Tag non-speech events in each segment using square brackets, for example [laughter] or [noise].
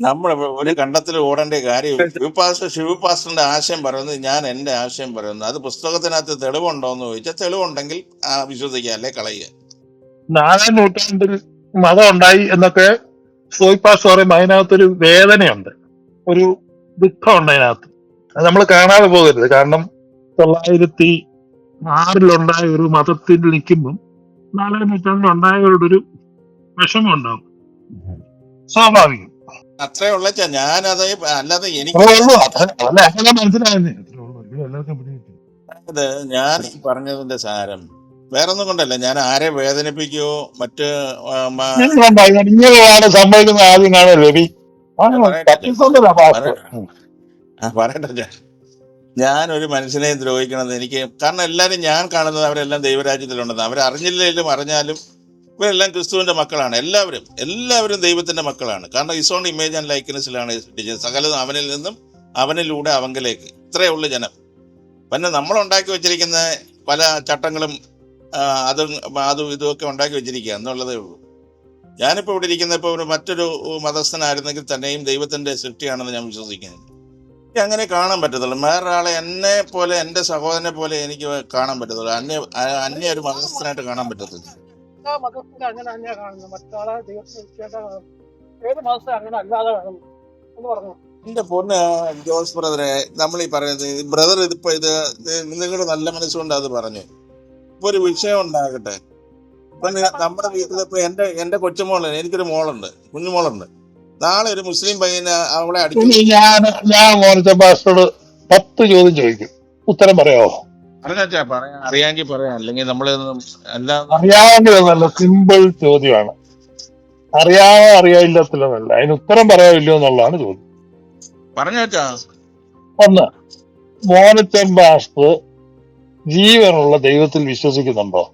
നമ്മൾ ഒരു കണ്ടത്തിൽ ഓടേണ്ട കാര്യം ശിവപാസ്റ്റർ ശിവപാസ്റ്ററിന്റെ ആശയം പറയുന്നത് ഞാൻ എന്റെ ആശയം പറയുന്നു അത് പുസ്തകത്തിനകത്ത് തെളിവുണ്ടോ എന്ന് ചോദിച്ചാൽ തെളിവുണ്ടെങ്കിൽ ആ, വിശ്വസിക്കുക അല്ലെ കളയുക. നാലാം നൂറ്റാണ്ടിൽ മതം ഉണ്ടായി എന്നൊക്കെ സോയിപ്പാസ് പറയുമ്പോൾ അതിനകത്തൊരു വേദനയുണ്ട്. ഒരു ദുഃഖമുണ്ട് അതിനകത്ത്. അത് നമ്മൾ കാണാതെ പോകരുത്. കാരണം തൊള്ളായിരത്തി ആറിലുണ്ടായ ഒരു മതത്തിൽ നിൽക്കുമ്പം നാലാം നൂറ്റാണ്ടിൽ ഉണ്ടായവരുടെ ഒരു വിഷമം ഉണ്ടാവും സ്വാഭാവികം. അത്രേ ഉള്ള ഞാനത് അല്ലാതെ എനിക്ക്. ഇത് ഞാൻ ഈ പറഞ്ഞതിന്റെ സാരം. വേറെ ഒന്നും കൊണ്ടല്ല. ഞാൻ ആരെ വേദനിപ്പിക്കുകയോ മറ്റ് ഇങ്ങനെയാണ് സംഭവിക്കുന്ന ആദ്യം കാണുക രവി ഞാൻ പറയട്ടെ. ഞാൻ ഞാൻ ഒരു മനുഷ്യനെ ദ്രോഹിക്കണത് എനിക്ക് കാരണം എല്ലാരും ഞാൻ കാണുന്നത് അവരെല്ലാം ദൈവരാജ്യത്തിലുണ്ടെന്ന്. അവരറിഞ്ഞില്ലെങ്കിലും അറിഞ്ഞാലും ഇവരെല്ലാം ക്രിസ്തുവിന്റെ മക്കളാണ്. എല്ലാവരും എല്ലാവരും ദൈവത്തിന്റെ മക്കളാണ്. കാരണം ഇസോൺ ഇമേജ് ആൻഡ് ലൈക്കനസിലാണ് സൃഷ്ടിച്ചത് സകലതും അവനിൽ നിന്നും അവനിലൂടെ അവങ്കിലേക്ക്. ഇത്രയേ ഉള്ളൂ ജനം. പിന്നെ നമ്മൾ ഉണ്ടാക്കി വെച്ചിരിക്കുന്ന പല ചട്ടങ്ങളും അതും അതും ഇതുമൊക്കെ ഉണ്ടാക്കി വെച്ചിരിക്കുക എന്നുള്ളതേ ഉള്ളൂ. ഞാനിപ്പോൾ ഇവിടെ ഇരിക്കുന്ന ഇപ്പോൾ ഒരു മറ്റൊരു മതസ്ഥനായിരുന്നെങ്കിൽ തന്നെയും ദൈവത്തിന്റെ സൃഷ്ടിയാണെന്ന് ഞാൻ വിശ്വസിക്കുന്നു. എനിക്ക് അങ്ങനെ കാണാൻ പറ്റത്തുള്ളൂ. വേറൊരാളെ എന്നെ പോലെ എന്റെ സഹോദരനെ പോലെ എനിക്ക് കാണാൻ പറ്റത്തുള്ളൂ. അന്യ അന്യ ഒരു മതസ്ഥനായിട്ട് കാണാൻ പറ്റത്തില്ല. എല്ലാ മതത്തിലും അങ്ങനെ തന്നെയാണ് കാണുന്നത്. മറ്റാളെ ദൈവത്തിന് വിശ്വാസ ഏത് മതത്തെ അങ്ങനെ അല്ലാതെ കാണുന്നു എന്ന് പറഞ്ഞു? എന്റെ പൊന്ന് ജോസ് ബ്രദറെ നമ്മൾ ഈ പറയുന്നത് ബ്രദർ ഇതിപ്പോ ഇത് നിങ്ങളുടെ നല്ല മനസ്സുകൊണ്ട് അത് പറഞ്ഞു. ഇപ്പൊ ഒരു വിഷയം ഉണ്ടാകട്ടെ. ഇപ്പൊ നമ്മുടെ വീട്ടിൽ ഇപ്പൊ എന്റെ എന്റെ കൊച്ചുമോൾ എനിക്കൊരു മോളുണ്ട് കുഞ്ഞുമോളുണ്ട് നാളെ ഒരു മുസ്ലിം പയ്യനെ അവളെ അടിച്ചു ഞാൻ ഞാൻ മോനിച്ച ഭാഷയോട് പത്ത് ചോദ്യം ചോദിക്കും. ഉത്തരം പറയാമോ പറഞ്ഞാ പറയാം അറിയാമെങ്കിൽ പറയാം. അല്ലെങ്കിൽ നമ്മൾ അറിയാമെങ്കിൽ സിമ്പിൾ ചോദ്യമാണ്. അറിയാമോ അറിയായില്ലത്തിലൊന്നല്ല അതിന് ഉത്തരം പറയാമില്ലോ എന്നുള്ളതാണ് ചോദ്യം. പറഞ്ഞാച്ചാ ഒന്ന് മോനച്ചൻ പാസ്റ്റർ ജീവനുള്ള ദൈവത്തിൽ വിശ്വസിക്കുന്നുണ്ടോ?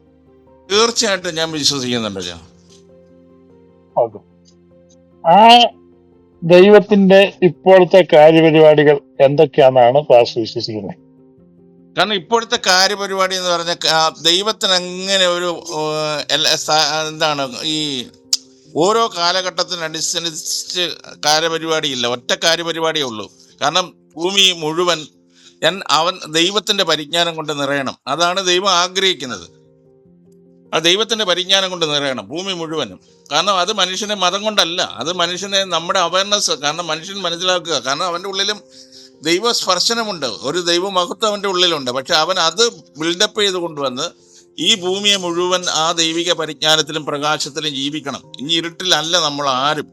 തീർച്ചയായിട്ടും ഞാൻ വിശ്വസിക്കുന്നുണ്ട് ആ ദൈവത്തിന്റെ ഇപ്പോഴത്തെ കാര്യപരിപാടികൾ എന്തൊക്കെയാണെന്നാണ് പാസ്റ്റർ വിശ്വസിക്കുന്നത്? കാരണം ഇപ്പോഴത്തെ കാര്യപരിപാടി എന്ന് പറഞ്ഞാൽ ദൈവത്തിന് അങ്ങനെ ഒരു എന്താണ് ഈ ഓരോ കാലഘട്ടത്തിനനുസരിച്ച് കാര്യപരിപാടിയില്ല. ഒറ്റ കാര്യപരിപാടിയേ ഉള്ളൂ. കാരണം ഭൂമി മുഴുവൻ ഞാൻ അവൻ ദൈവത്തിന്റെ പരിജ്ഞാനം കൊണ്ട് നിറയണം. അതാണ് ദൈവം ആഗ്രഹിക്കുന്നത്. ആ ദൈവത്തിന്റെ പരിജ്ഞാനം കൊണ്ട് നിറയണം ഭൂമി മുഴുവനും. കാരണം അത് മനുഷ്യനെ മതം കൊണ്ടല്ല. അത് മനുഷ്യനെ നമ്മുടെ അവയർനെസ് കാരണം മനുഷ്യൻ മനസ്സിലാക്കുക. കാരണം അവന്റെ ഉള്ളിലും ദൈവ സ്പർശനമുണ്ട് ഒരു ദൈവ മഹത്വം അവന്റെ ഉള്ളിലുണ്ട്. പക്ഷെ അവൻ അത് ബിൽഡപ്പ് ചെയ്ത് കൊണ്ടുവന്ന് ഈ ഭൂമിയെ മുഴുവൻ ആ ദൈവിക പരിജ്ഞാനത്തിലും പ്രകാശത്തിലും ജീവിക്കണം. ഇനി ഇരുട്ടിലല്ല നമ്മൾ ആരും.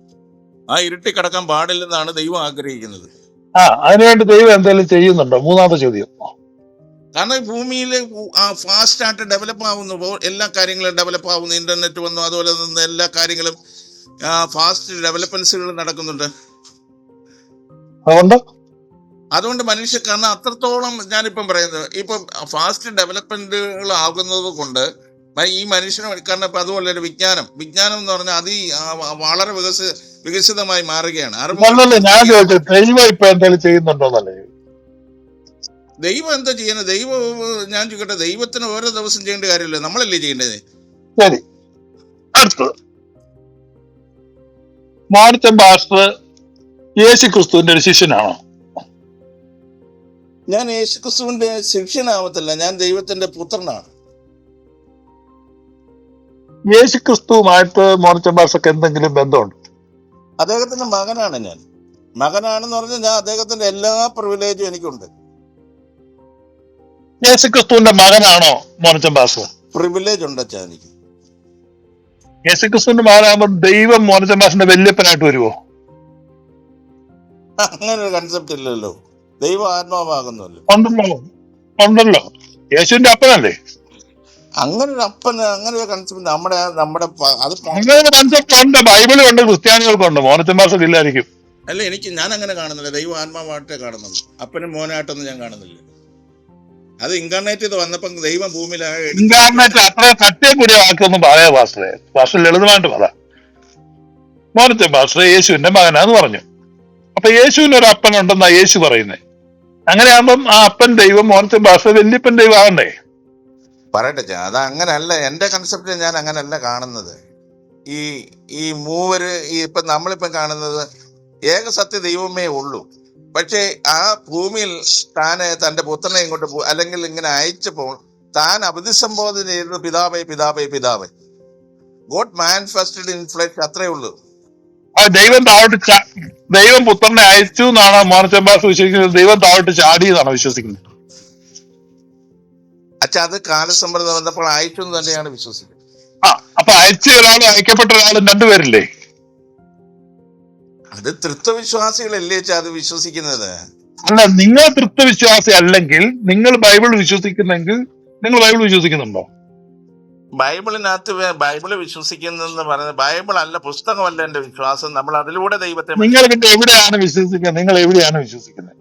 ആ ഇരുട്ടി കിടക്കാൻ പാടില്ലെന്നാണ് ദൈവം ആഗ്രഹിക്കുന്നത്. ആ അതിനുവേണ്ടി ദൈവം എന്തെങ്കിലും ചെയ്യുന്നുണ്ടോ? മൂന്നാമത്തെ ചോദ്യം. കാരണം ഈ ഭൂമിയിൽ ഫാസ്റ്റ് ആയിട്ട് ഡെവലപ്പ് ആവുന്നു. എല്ലാ കാര്യങ്ങളും ഡെവലപ്പ് ആവുന്നു. ഇന്റർനെറ്റ് വന്നു അതുപോലെ തന്നെ എല്ലാ കാര്യങ്ങളും ഫാസ്റ്റ് ഡെവലപ്മെന്റ്സുകൾ നടക്കുന്നുണ്ട്. അതുകൊണ്ട്? അതുകൊണ്ട് മനുഷ്യ കാരണം അത്രത്തോളം ഞാനിപ്പം പറയുന്നത് ഇപ്പം ഫാസ്റ്റ് ഡെവലപ്മെന്റുകൾ ആകുന്നത് കൊണ്ട് ഈ മനുഷ്യന് കാരണം ഇപ്പം അതുപോലെ ഒരു വിജ്ഞാനം. വിജ്ഞാനം എന്ന് പറഞ്ഞാൽ അത് വളരെ വികസി വികസിതമായി മാറുകയാണ്. ഞാൻ ദൈവം ഇപ്പൊ എന്തെങ്കിലും ചെയ്യുന്നുണ്ടോന്നല്ലേ ദൈവം എന്താ ചെയ്യുന്നത്? ദൈവം ഞാൻ ചോദിക്കട്ടെ ദൈവത്തിന് ഓരോ ദിവസം ചെയ്യേണ്ട കാര്യമില്ല? നമ്മളല്ലേ ചെയ്യേണ്ടത്? ശരി. അടുത്തത്. മാണിച്ചൻ പാസ്റ്റർ യേശു ക്രിസ്തുവിന്റെ ഒരു ശിഷ്യനാണോ. ഞാൻ യേശുക്രിസ്തുവിന്റെ ശിഷ്യനാവത്തില്ല ഞാൻ ദൈവത്തിന്റെ പുത്രനാണ്. യേശുക്രിസ്തുവുമായിട്ട് പാസ്റ്റർക്ക് എന്തെങ്കിലും ബന്ധമുണ്ട്? അദ്ദേഹത്തിന്റെ മകനാണ് ഞാൻ. മകനാണെന്ന് പറഞ്ഞാൽ ഞാൻ അദ്ദേഹത്തിന്റെ എല്ലാ പ്രിവിലേജും എനിക്കുണ്ട്. യേശുക്രിസ്തുവിന്റെ മകനാണോ പാസ്റ്റർ പ്രിവിലേജ് ഉണ്ട് അച്ഛാ എനിക്ക്. യേശുക്രിസ്തുവിന്റെ മകനാകുമ്പോൾ ദൈവം മോണിച്ചൻ പാസ്റ്ററിന്റെ വല്യപ്പനായിട്ട് വരുമോ അങ്ങനെ ഒരു കൺസെപ്റ്റ് ഇല്ലല്ലോ. ദൈവം ആത്മാവാകുന്നല്ലോ ഉണ്ടല്ലോ ഉണ്ടല്ലോ യേശുവിന്റെ അപ്പനല്ലേ? അങ്ങനെ ഒരു അപ്പന് അങ്ങനെ ഒരു കൺസെപ്റ്റ് നമ്മുടെ നമ്മുടെ പ- അത് പ- അങ്ങനെ ഒരു കൺസെപ്റ്റ് ഉണ്ട്. ബൈബിളിൽ ഉണ്ട് ക്രിസ്ത്യാനികൾക്കുണ്ട് മോനത്തെ മാസം ഇല്ലായിരിക്കും. അല്ല എനിക്ക് ഞാൻ അങ്ങനെ കാണുന്നില്ല. ദൈവം ആത്മാവായിട്ടേ കാണുന്നുള്ളൂ അപ്പനും മോനായിട്ടൊന്നും ഞാൻ കാണുന്നില്ല. അത് ഇൻകാർണേറ്റ് ചെയ്ത് വന്നപ്പം ദൈവം എടുത്ത് ഇൻകാർണേറ്റ് അത്ര കട്ടിയെ കൂടിയ വാക്കൊന്നും പറയാ പാസ്റ്ററെ. പാസ്റ്റർ ലളിതമായിട്ട് പറ. മോനത്തെ പാസ്റ്റർ യേശുവിന്റെ മകനാന്ന് പറഞ്ഞു. അപ്പൊ യേശുവിന് ഒരു അപ്പൻ ഉണ്ടെന്നാ യേശു പറയുന്നത് അങ്ങനെയാകുമ്പം ആ അപ്പൻ ദൈവം മോനത്തെ ഭാഷ വല്യപ്പൻ ദൈവം ആവണ്ടേ? പറയട്ടെ അത് അങ്ങനല്ല എന്റെ കൺസെപ്റ്റ് ഞാൻ അങ്ങനല്ല കാണുന്നത്. ഈ ഈ മൂവര് ഈ ഇപ്പൊ നമ്മളിപ്പം കാണുന്നത് ഏകസത്യ ദൈവമേ ഉള്ളൂ. പക്ഷേ ആ ഭൂമിയിൽ താന് തന്റെ പുത്രനെ ഇങ്ങോട്ട് പോ- അല്ലെങ്കിൽ ഇങ്ങനെ അയച്ചപ്പോൾ താൻ അഭിസംബോധന ചെയ്തത് പിതാവേ പിതാവേ പിതാവേ. ഗോഡ് മാനിഫെസ്റ്റഡ് ഇൻ ഫ്ലഷ് അത്രേ ഉള്ളൂ. ആ ദൈവം താഴോട്ട് ദൈവം പുത്രനെ അയച്ചു എന്നാണ് മോനച്ചമ്പാസ് വിശ്വസിക്കുന്നത്. ദൈവം താഴോട്ട് ചാടി എന്നാണ് വിശ്വസിക്കുന്നത്. അച്ഛാ അത് കാലസമ്മർദ്ദം വന്നപ്പോൾ അയച്ചു എന്ന് തന്നെയാണ് വിശ്വസിക്കുന്നത്. ആ അപ്പൊ അയച്ച ഒരാളും അയക്കപ്പെട്ട ഒരാളും രണ്ടുപേരില്ലേ? അത് തൃത്വവിശ്വാസികളല്ലേ അച്ഛാ അത് വിശ്വസിക്കുന്നത്? അല്ല നിങ്ങൾ തൃത്വവിശ്വാസി അല്ലെങ്കിൽ നിങ്ങൾ ബൈബിൾ വിശ്വസിക്കുന്നെങ്കിൽ നിങ്ങൾ ബൈബിൾ വിശ്വസിക്കുന്നുണ്ടോ? ബൈബിളിനകത്ത് ബൈബിൾ വിശ്വസിക്കുന്നെന്ന് പറയുന്നത് ബൈബിൾ അല്ല പുസ്തകമല്ല എന്റെ വിശ്വാസം. നമ്മൾ അതിലൂടെ ദൈവത്തെ നിങ്ങൾ പിന്നെ എവിടെയാണ് വിശ്വസിക്കുന്നത്? നിങ്ങൾ എവിടെയാണ് വിശ്വസിക്കുന്നത്?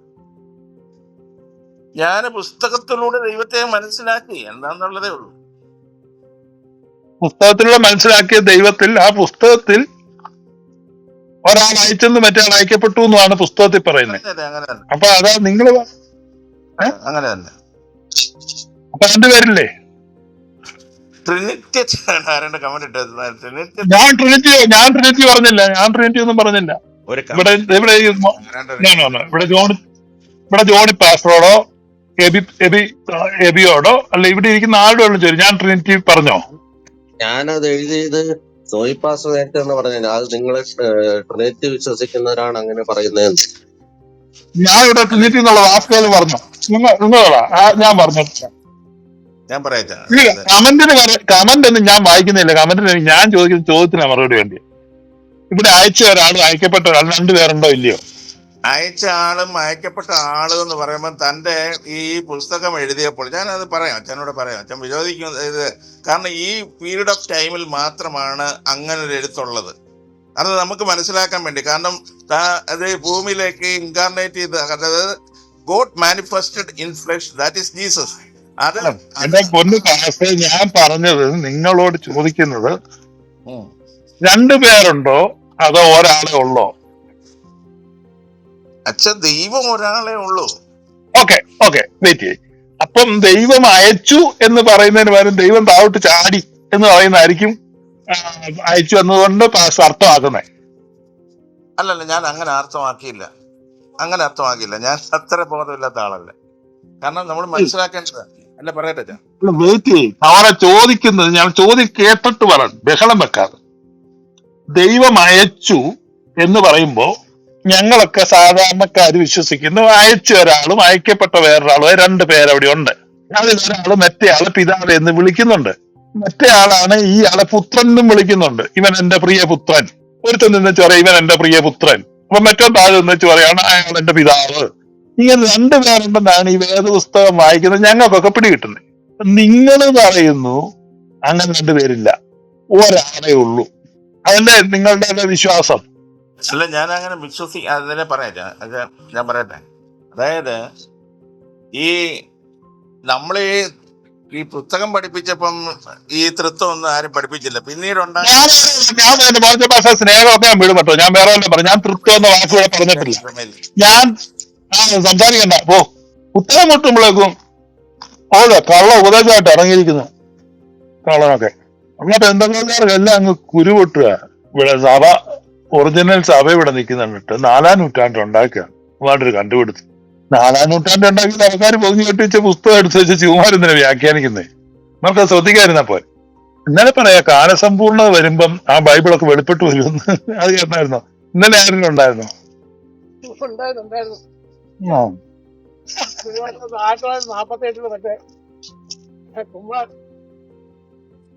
ഞാൻ പുസ്തകത്തിലൂടെ ദൈവത്തെ മനസ്സിലാക്കി. എന്താന്നുള്ളതേ ഉള്ളൂ. പുസ്തകത്തിലൂടെ മനസ്സിലാക്കിയ ദൈവത്തിൽ ആ പുസ്തകത്തിൽ ഒരാൾ അയച്ചെന്ന് മറ്റേ ആൾ അയക്കപ്പെട്ടു എന്നാണ് പുസ്തകത്തിൽ പറയുന്നത്. അപ്പൊ അതാ നിങ്ങൾ അങ്ങനെ തന്നെ അപ്പൊ രണ്ടുപേരില്ലേ? ട്രിനിറ്റി ആരാണ്ട് കമന്റ് ഇട്ടത്? ട്രിനിറ്റി ഞാൻ ട്രിനിറ്റി ഞാൻ ട്രിനിറ്റി പറഞ്ഞില്ല. ഞാൻ ട്രിനിറ്റി ഒന്നും പറഞ്ഞില്ല. ഒരു ഇവിടെ ഇവിടെ. ഇവിടെ ജോണി ഇവിടെ ജോണി പാസ്റ്ററോടോ എബി എബി എബിയോടോ അല്ല ഇവിടെ ഇരിക്കുന്ന ആരുടെ ഉള്ളു ചോദിച്ചു? ഞാൻ ട്രിനിറ്റി പറഞ്ഞോ? ഞാനത് എഴുതിയത് സോയി പാസ് നേരത്തെ എന്ന് പറഞ്ഞു അത് നിങ്ങളെ ട്രിനിറ്റി വിശ്വസിക്കുന്നവരാണ് അങ്ങനെ പറയുന്നത് ഞാൻ ഇവിടെ ട്രിനിറ്റി എന്നുള്ള വാക്കുകൾ പറഞ്ഞു? നിങ്ങൾ നിങ്ങളാ ഞാൻ പറഞ്ഞു ഞാൻ കമന്റിന് കമന്റ് ഒന്നും ഞാൻ വായിക്കുന്നില്ല. കമന്റിന് ഞാൻ ചോദിക്കുന്ന ചോദ്യത്തിന് മറുപടി വേണ്ടി. ഇവിടെ അയച്ച ഒരാളും അയക്കപ്പെട്ട ഒരാൾ രണ്ടുപേരുണ്ടോ ഇല്ലയോ? അയച്ച ആളും അയക്കപ്പെട്ട ആളും എന്ന് പറയുമ്പോൾ തന്റെ ഈ പുസ്തകം എഴുതിയപ്പോൾ ഞാൻ അത് പറയാം അച്ഛനോട് പറയാം. അച്ഛൻ വിരോധിക്കും ഇത് കാരണം ഈ പീരീഡ് ഓഫ് ടൈമിൽ മാത്രമാണ് അങ്ങനെ ഒരു എഴുത്തുള്ളത്. അത് നമുക്ക് മനസ്സിലാക്കാൻ വേണ്ടി കാരണം അത് ഭൂമിയിലേക്ക് ഇൻകാർണേറ്റ് ചെയ്ത് അതായത് God manifested in flesh that is Jesus അത് എന്റെ പൊന്നു ഞാൻ പറഞ്ഞത് നിങ്ങളോട് ചോദിക്കുന്നത് രണ്ടു പേരുണ്ടോ? അതോ ഒരാളെ ഉള്ളോ? അച്ഛൻ ദൈവം ഒരാളെ ഉള്ളൂ. ഓക്കെ ഓക്കെ വെയിറ്റ് ചെയ്യും അപ്പം ദൈവം അയച്ചു എന്ന് പറയുന്നതിന് പകരം ദൈവം താഴോട്ട് ചാടി എന്ന് പറയുന്നതായിരിക്കും അയച്ചു എന്നതുകൊണ്ട് അർത്ഥമാക്കുന്നത് അല്ലല്ല ഞാൻ അങ്ങനെ അർത്ഥമാക്കിയില്ല. അങ്ങനെ അർത്ഥമാക്കിയില്ല. ഞാൻ അത്ര ബോധമില്ലാത്ത ആളല്ല. കാരണം നമ്മൾ മനസ്സിലാക്കേണ്ടത് അല്ല പറയട്ടെ വെയിറ്റ് ചെയ്യും. അവരെ ചോദിക്കുന്നത് ഞാൻ ചോദ്യം കേട്ടിട്ട് പറ ബഹളം വെക്കാതെ. ദൈവം അയച്ചു എന്ന് പറയുമ്പോ ഞങ്ങളൊക്കെ സാധാരണക്കാർ വിശ്വസിക്കുന്നു. അയച്ച ഒരാളും അയക്കപ്പെട്ട വേറൊരാളും രണ്ട് പേരവിടെ ഉണ്ട് അതിൽ ഒരാൾ മറ്റേ ആൾ പിതാവ് എന്ന് വിളിക്കുന്നുണ്ട്. മറ്റേ ആളാണ് ഈ ആളെ പുത്രൻ എന്നും വിളിക്കുന്നുണ്ട്. ഇവൻ എന്റെ പ്രിയ പുത്രൻ. ഒരുത്തൻ നിന്ന് വെച്ച് പറയാം ഇവൻ എന്റെ പ്രിയ പുത്രൻ. അപ്പൊ മറ്റോ താഴെ നിന്ന് വെച്ച് പറയാണ് അയാൾ എന്റെ പിതാവ്. ഇങ്ങനെ രണ്ടു പേരുണ്ടെന്നാണ് ഈ വേദപുസ്തകം വായിക്കുന്നത്. ഞങ്ങൾക്കൊക്കെ പിടികിട്ടുന്നത്. നിങ്ങൾ പറയുന്നു അങ്ങനെ രണ്ടുപേരില്ല ഒരാളേ ഉള്ളൂ. അതല്ലേ നിങ്ങളുടെ വിശ്വാസം? അല്ല ഞാൻ അങ്ങനെ വിശ്വസി അതിനെ പറയട്ടെ ഞാൻ പറയട്ടെ. അതായത് ഈ നമ്മൾ ഈ പുസ്തകം പഠിപ്പിച്ചപ്പം ഈ തൃത്വം ഒന്നും ആരും പഠിപ്പിച്ചില്ല. പിന്നീട് ഞാൻ സ്നേഹമൊക്കെ ഞാൻ വിടും കേട്ടോ. ഞാൻ വേറെ പറഞ്ഞു ഞാൻ തൃത്വം എന്ന വാക്കുകൂടെ പറഞ്ഞിട്ടില്ല. ഞാൻ സംസാരിക്കണ്ട. പോ. ഉത്തരം മുട്ടുമ്പോഴേക്കും ഓലെ കള്ള ഉപദേശമായിട്ട് ഇറങ്ങിയിരിക്കുന്നു. കള്ളനൊക്കെ. അങ്ങോട്ട് എന്തെങ്കിലും എല്ലാം അങ്ങ് കുരുപൊട്ടുക ഇവിടെ സഭ ഒറിജിനൽ സഭ ഇവിടെ നിൽക്കുന്നിട്ട് നാലാം നൂറ്റാണ്ട് ഉണ്ടാക്കുക. വേണ്ടൊരു കണ്ടുപിടുത്തു. നാലാം നൂറ്റാണ്ട് ഉണ്ടാക്കി ആൾക്കാർ പൊതിഞ്ഞു കെട്ടി വെച്ച പുസ്തകം എടുത്ത് വെച്ച് ചുമാരെന്തിനെ വ്യാഖ്യാനിക്കുന്നത് നമുക്ക് അത് പോലെ ഇന്നലെ പറയാ കാലസമ്പൂർണത വരുമ്പം ആ ബൈബിളൊക്കെ വെളിപ്പെട്ട് വരുമെന്ന് അത് കേട്ടായിരുന്നോ ഇന്നലെ ആരെങ്കിലും ഉണ്ടായിരുന്നോ? ഉണ്ടായിരുന്നു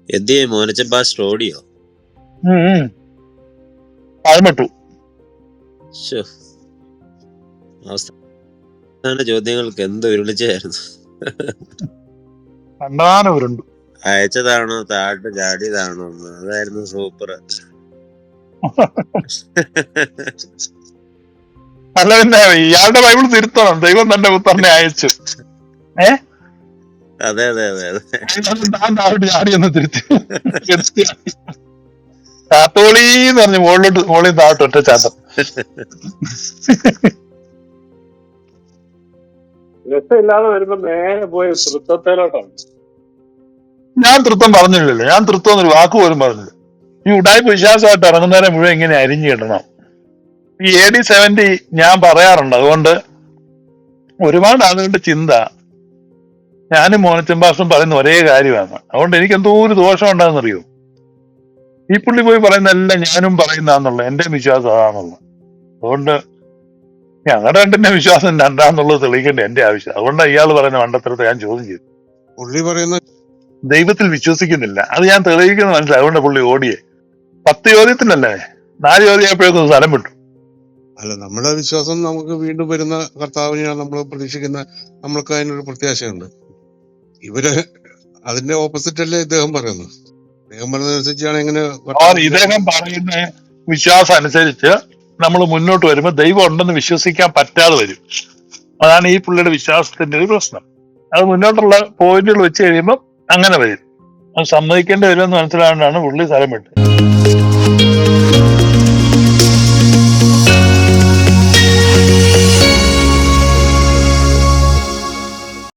എന്തിയെ മോനച്ചൻ. പഴമിട്ടു. അവസാന ചോദ്യങ്ങൾക്ക് എന്ത് ഉരുളിച്ചായിരുന്നു അയച്ചതാണോ താഴ്ത്ത് ചാടിയതാണോ? അതായിരുന്നു സൂപ്പർ [laughs] അല്ല പിന്നെ ഇയാളുടെ ബൈബിൾ തിരുത്തണം. ദൈവം തന്റെ പുത്രനെ അയച്ചു. ഏ? അതെ അതെ അതെ താൻ താഴോട്ട് ചാടിയെന്ന് തിരുത്തി. കാത്തോളി എന്ന് പറഞ്ഞ് മുകളിലോട്ട് മുകളിൽ താഴോട്ട് ഒറ്റ ചാത്ത രസമില്ലാതെ വരുമ്പോ നേരെ പോയി തൃത്വത്തിലോട്ടാണ്. ഞാൻ തൃത്വം പറഞ്ഞില്ലല്ലോ. ഞാൻ തൃത്വം എന്നൊരു വാക്ക് പോലും പറഞ്ഞില്ല. ഈ ഉടായ്പ വിശ്വാസമായിട്ട് ഇറങ്ങുന്നവരെ മുഴുവൻ ഇങ്ങനെ അരിഞ്ഞിടണം ഈ എ ഡി സെവന്റി ഞാൻ പറയാറുണ്ട്. അതുകൊണ്ട് ഒരുപാട് ആളുകളുടെ ചിന്ത ഞാനും മോനച്ചമ്പാസും പറയുന്ന ഒരേ കാര്യമാണ്. അതുകൊണ്ട് എനിക്ക് എന്തോ ഒരു ദോഷം ഉണ്ടാകുന്നറിയോ ഈ പുള്ളി പോയി പറയുന്നതെല്ലാം ഞാനും പറയുന്നതാന്നുള്ളത് എന്റെ വിശ്വാസം അതാണുള്ളത് അതുകൊണ്ട് ഞങ്ങളുടെ രണ്ടിന്റെ വിശ്വാസം രണ്ടാന്നുള്ളത് തെളിയിക്കേണ്ട എന്റെ ആവശ്യം അതുകൊണ്ട് ഇയാൾ പറയുന്ന മണ്ടത്തരത്തെ ഞാൻ ചോദ്യം ചെയ്തു പുള്ളി പറയുന്ന ദൈവത്തിൽ വിശ്വസിക്കുന്നില്ല. അത് ഞാൻ തെളിയിക്കുന്ന മനസ്സിലായി. അതുകൊണ്ട് പുള്ളി ഓടിയേ. പത്ത് ചോദ്യത്തിനല്ലേ? നാല് ചോദ്യം ആയപ്പോഴേക്കും സ്ഥലം വിട്ടു. അല്ല നമ്മുടെ വിശ്വാസം നമുക്ക് വീണ്ടും വരുന്ന കർത്താവിനെയാണ് നമ്മൾ പ്രതീക്ഷിക്കുന്ന നമ്മൾക്ക് അതിനൊരു പ്രത്യാശയുണ്ട്. ഇവർ അതിന്റെ ഓപ്പോസിറ്റ് അല്ലേ ഇദ്ദേഹം പറയുന്നത്? ഇദ്ദേഹം പറയുന്നതനുസരിച്ചാണ് എങ്ങനെ ഇദ്ദേഹം പറയുന്ന വിശ്വാസം അനുസരിച്ച് നമ്മൾ മുന്നോട്ട് വരുമ്പോൾ ദൈവം ഉണ്ടെന്ന് വിശ്വസിക്കാൻ പറ്റാതെ വരും. അതാണ് ഈ പുള്ളിയുടെ വിശ്വാസത്തിന്റെ ഒരു പ്രശ്നം. അത് മുന്നോട്ടുള്ള പോയിന്റുകൾ വെച്ച് കഴിയുമ്പോൾ അങ്ങനെ വരും. അത് സമ്മതിക്കേണ്ടി വരുമെന്ന് മനസ്സിലാകൊണ്ടാണ് പുള്ളി സ്ഥലം വിട്ടത്.